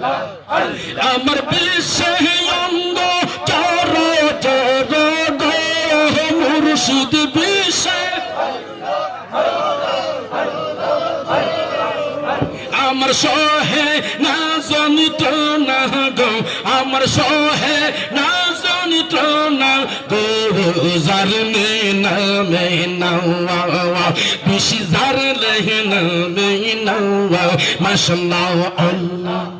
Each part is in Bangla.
আমার বিশ্বে অঙ্গ চর গো মুর্শিদ বিশ্বে। আমার সহে না জনিত না গো, আমার সহে না জনিত না গো। জার নে না মে নাওয়া বিশি জার লে না মে নাওয়া মাশাআল্লাহ আল্লাহ।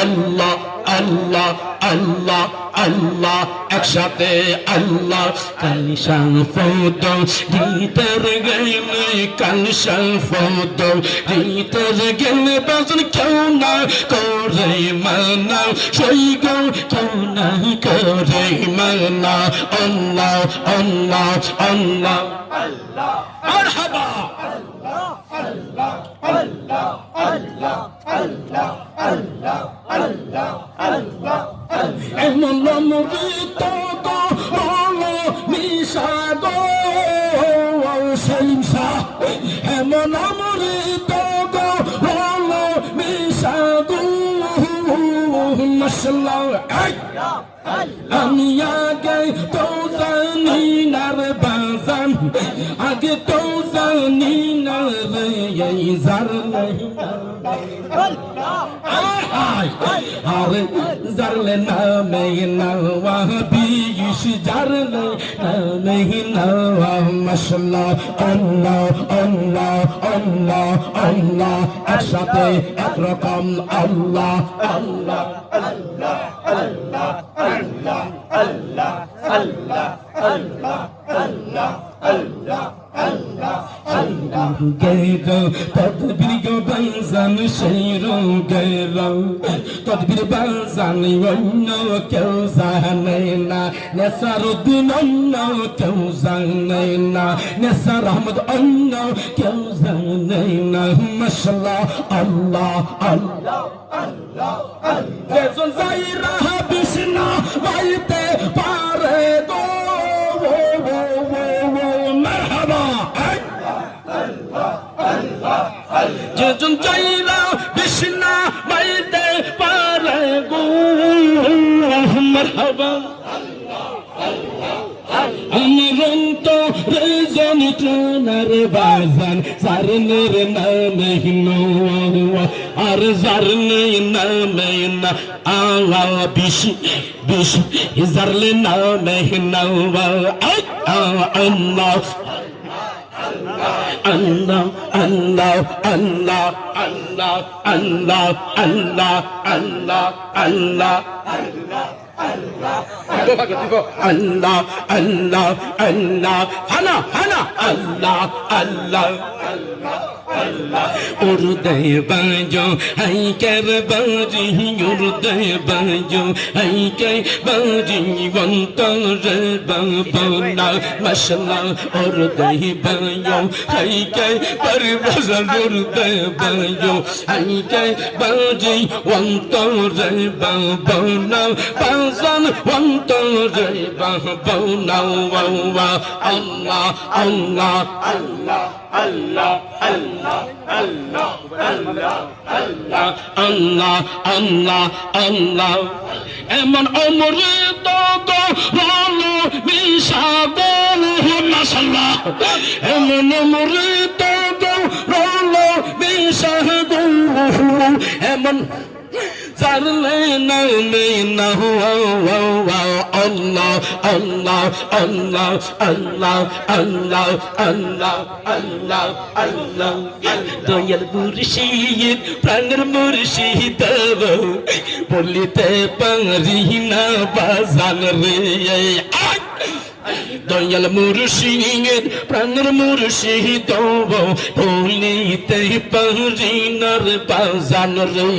আল্লাহ আল্লাহ আল্লাহ আল্লাহ, একসাথে আল্লাহ। কালশাল ফৌদ গীতের গেলে কালশাল ফৌদ গীতের গেলে বাজন কেউ না করে মানা। সেই গৌ কেউ না করে মানা। অল্লাহ অল্লাহ অল্লাহ আল্লাহ। মলম গীত মল নিষাদ সেলিম শাহ হেমন মৃত মল নিষাদ মশলা আমি আগে তো জানি নার বাজান, আগে তো জানি নার এই জার আরে জারলে না মেই নাওয়া বিশ জারলে না মেই নাওয়া আল্লাহ আল্লাহ আল্লাহ আল্লাহ একসাথে একরকম আল্লাহ আল্লাহ তদবির গো সেই রঙের গেরো তদবির বাজানি অন্য কেউ জানে না। নেসার উদ্দিন অন্য কেউ জানে না। নেসার আহমদ অন্য কেউ জানে না। মশলা আল্লাহ আল্লাহ আল্লাহ যাইরা মারহাবা। আমার অন্তরে যন্ত্রণার বাজান জারনের নামে আর জারনে নামে না আওয়া বিশি বিশি জারলে নামে নোয়া আল্লাহ। Allah, Allah, Allah, Allah, Allah, Allah, Allah, Allah, Allah, Allah, Allah. তোমাকে দিব আল্লাহ আল্লাহ আল্লাহ। হানা হানা, আল্লাহ আল্লাহ উর্দয় বাজো, হাইকার বাজি উর্দয় বাজো, হাইকার বাজি, অন্তর বাবনা মশলা উর্দয় বাজো, হাইকার পরবজ উর্দয় বাজো, হাইকার বাজি, অন্তর বাবনা পাজন অন্তর বন্তর বাবনা ওয়া আল্লাহ আল্লাহ আল্লাহ আল্লাহ আল্লাহ আল্লাহ আল্লাহ আল্লাহ আল্লাহ আল্লাহ আল্লাহ এমন অমৃত গো রলো বিষাদল মাশাল্লাহ এমন অমৃত গো রলো বিষাদল এমন জানলে না নেই না আল্লাহ আল্লাহ আল্লাহ আল্লাহ আল্লাহ আল্লাহ আল্লাহ আল্লাহ। দয়াল মুর্শিদ, প্রাণের মুর্শিদ বলিতে পারি না বাজান রে। দয়াল মুর্শিদ, প্রাণের মুর্শিদ বলিতে পারি না বাজান রে।